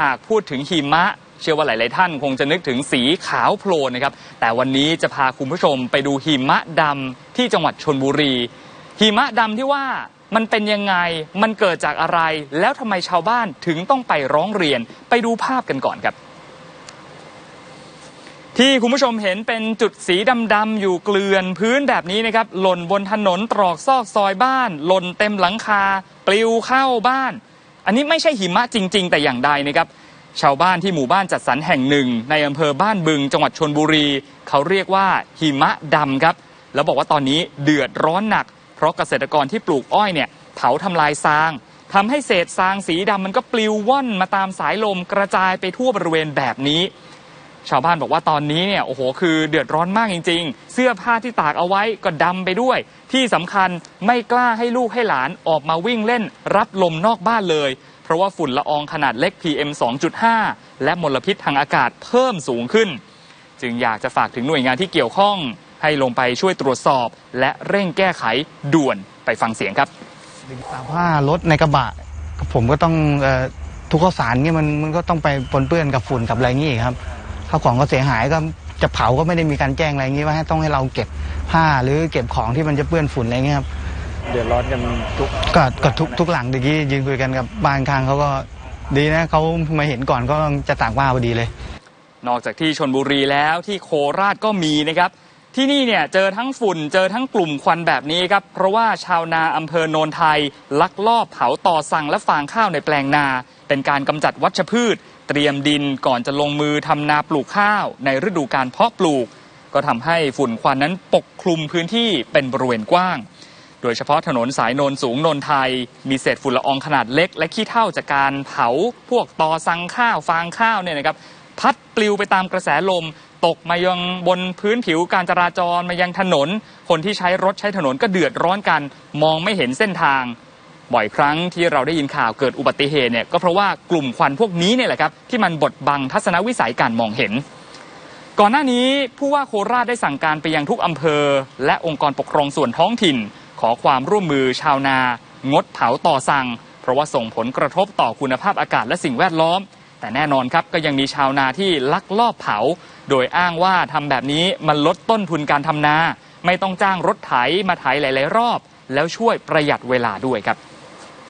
หากพูดถึงหิมะ เชื่อว่าหลาย ๆ ท่านคงจะนึกถึงสีขาวโพลนนะครับ แต่วันนี้จะพาคุณผู้ชมไปดูหิมะดำที่จังหวัดชนบุรี หิมะดำที่ว่ามันเป็นยังไง มันเกิดจากอะไร แล้วทำไมชาวบ้านถึงต้องไปร้องเรียน ไปดูภาพกันก่อนครับ ที่คุณผู้ชมเห็นเป็นจุดสีดำ ๆ อยู่เกลื่อนพื้นแบบนี้นะครับ หล่นบนถนนตรอกซอกซอยบ้าน หล่นเต็มหลังคา ปลิวเข้าบ้าน อันนี้ไม่ใช่หิมะจริง ๆ แต่อย่างใดนะครับ ชาวบ้านที่หมู่บ้านจัดสรรแห่งหนึ่ง ในอำเภอบ้านบึง จังหวัดชนบุรี เขาเรียกว่าหิมะดำครับ แล้วบอกว่าตอนนี้เดือดร้อนหนัก เพราะเกษตรกรที่ปลูกอ้อยเนี่ยเผาทำลายซางทำให้เศษซางสีดำมันก็ปลิวว่อนมาตามสายลมกระจายไปทั่วบริเวณแบบนี้ ชาวบ้านบอกว่าตอนนี้เนี่ยโอ้โหคือเดือดร้อนมากจริง ๆ เสื้อผ้าที่ตากเอาไว้ก็ดำไปด้วย ที่สำคัญไม่กล้าให้ลูกให้หลานออกมาวิ่งเล่นรับลมนอกบ้านเลย เพราะว่าฝุ่นละอองขนาดเล็ก PM 2.5 และมลพิษทางอากาศเพิ่มสูงขึ้น จึงอยากจะฝากถึงหน่วยงานที่เกี่ยวข้อง ให้ลงไปช่วยตรวจสอบ และเร่งแก้ไขด่วนไปฟังเสียงครับผ้ารถในกระบะผมก็ต้องทุกข้าวสารเนี่ยมันมันก็ต้องไปปนเปื้อนกับฝุ่นกับอะไรงี้ครับ ข้าวของก็เสียหายก็จะเผาก็ไม่ได้มีการแจ้งอะไรงี้ว่าให้ต้องให้เราเก็บผ้าหรือเก็บของที่มันจะเปื้อนฝุ่นอะไรเงี้ยครับเดือดร้อนกันทุกก็ก็ทุกทุกหลังตะกี้ยืนคุยกันกับบ้านข้างเขาก็ดีนะเขามาเห็นก่อนก็จะตากผ้าพอดีเลย นอกจากที่ชนบุรีแล้วที่โคราชก็มีนะครับ ที่นี่เนี่ยเจอทั้งฝุ่นเจอทั้งกลุ่มควันแบบนี้ครับ เพราะว่าชาวนาอำเภอโนนไทย ลักลอบเผาต่อสั่งและฟางข้าวในแปลงนา เป็นการกำจัดวัชพืช เตรียมดินก่อนจะลงมือทำนาปลูกข้าว ในฤดูการเพาะปลูก ก็ทำให้ฝุ่นควันนั้นปกคลุมพื้นที่เป็นบริเวณกว้าง โดยเฉพาะถนนสายโนนสูงโนนไทย มีเศษฝุ่นละอองขนาดเล็ก และขี้เถ้าจากการเผาพวกตอสังข้าวฟางข้าวเนี่ยนะครับพัดปลิวไปตามกระแสลมตกมายังบนพื้นผิวการจราจรมายังถนน คนที่ใช้รถใช้ถนนก็เดือดร้อนกัน มองไม่เห็นเส้นทาง บ่อยครั้งที่เราได้ยินข่าวเกิดอุบัติเหตุเนี่ยก็เพราะว่ากลุ่มควันพวกนี้เนี่ยแหละครับที่มันบดบังทัศนวิสัยการมองเห็น ก่อนหน้านี้ผู้ว่าโคราชได้สั่งการไปยังทุกอำเภอ และองค์กรปกครองส่วนท้องถิ่น ขอความร่วมมือชาวนา งดเผาต่อสั่ง เพราะว่าส่งผลกระทบต่อคุณภาพอากาศและสิ่งแวดล้อม แต่แน่นอนครับก็ยังมีชาวนาที่ลักลอบเผา โดยอ้างว่าทำแบบนี้มันลดต้นทุนการทำนา ไม่ต้องจ้างรถไถมาไถหลาย ๆ รอบ แล้วช่วยประหยัดเวลาด้วยครับ